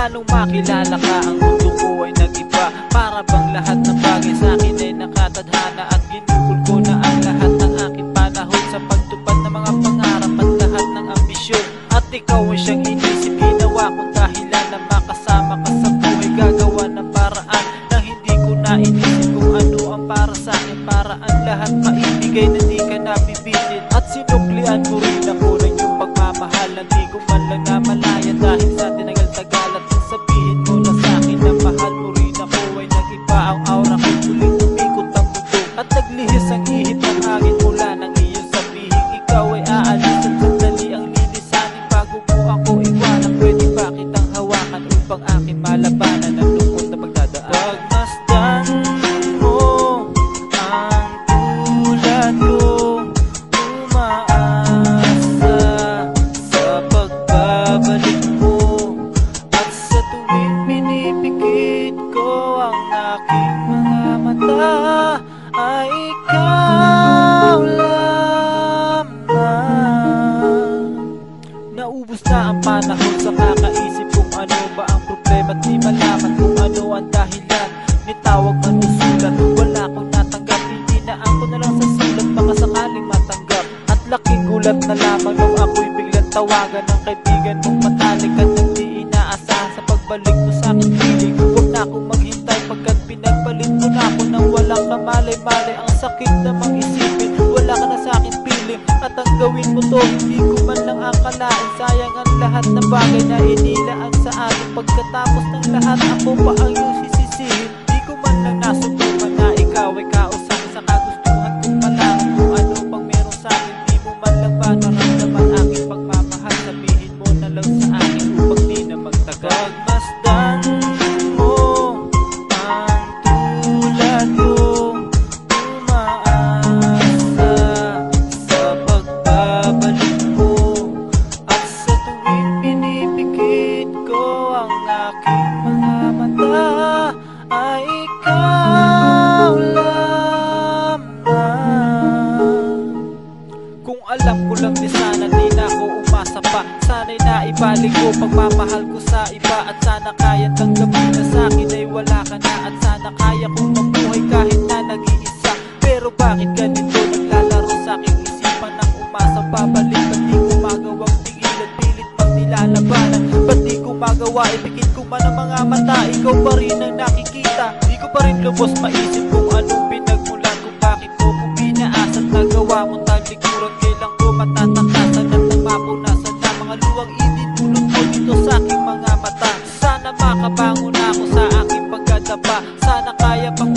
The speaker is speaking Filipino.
Mula nung makilala ka ang mundo ko ay nagiba. Para bang lahat ng bagay sa akin ay nakatadhana At ginugol ko na ang lahat ng aking panahon Sa pagtupad ng mga pangarap at lahat ng ambisyon. At ikaw ay siyang inisip Ginawa kong dahilan na makasama ka sa buhay. Gagawa ng paraan na hindi ko nainisip Kung ano ang para sa akin. Paraan lahat maibigay na di ka nabibitin. At sinuklian ko rin Naubos na ang panahon sa kakaisip kung ano ba ang problema di malaman kung ano ang dahilan. Nitawag man o sulat Wala akong natanggap. Hinaan ko na lang sa sulat Baka sakaling matanggap. At laking gulat na lamang Nung ako'y biglang tawagan Ng kaibigan mong matalik At hindi inaasahan sa pagbalik mo sa aking piling Huwag na akong maghintay Pagkat pinagpalit mo na ako Nang walang kamalay-malay Ang sakit namang isipin Wala ka na sa aking piling. At ang gawin mo to Hindi ko man lang akalain Sayang ang lahat ng bagay na inilaan sa akin. Pagkatapos ng lahat Ako pa ang sana di na ako umasa pa. Sana'y naibalik ko pagmamahal ko sa iba. At sana kaya tanggapin na sa akin ay wala ka na. At sana kaya kong mabuhay kahit na nag-iisa. Pero bakit ganito? Naglalaro sa aking isipan Nang umasa. Babalik Ba't di ko magawang pigilan Pilit pang nilalabanan. Ba't di ko magawa? Ipikit ko man ang mga mata. Ikaw pa rin ang nakikita. Di ko pa rin lubos maisip kung dito sa aking mga mata. Sana makabangon ako sa aking pagkadapa Sana kaya pang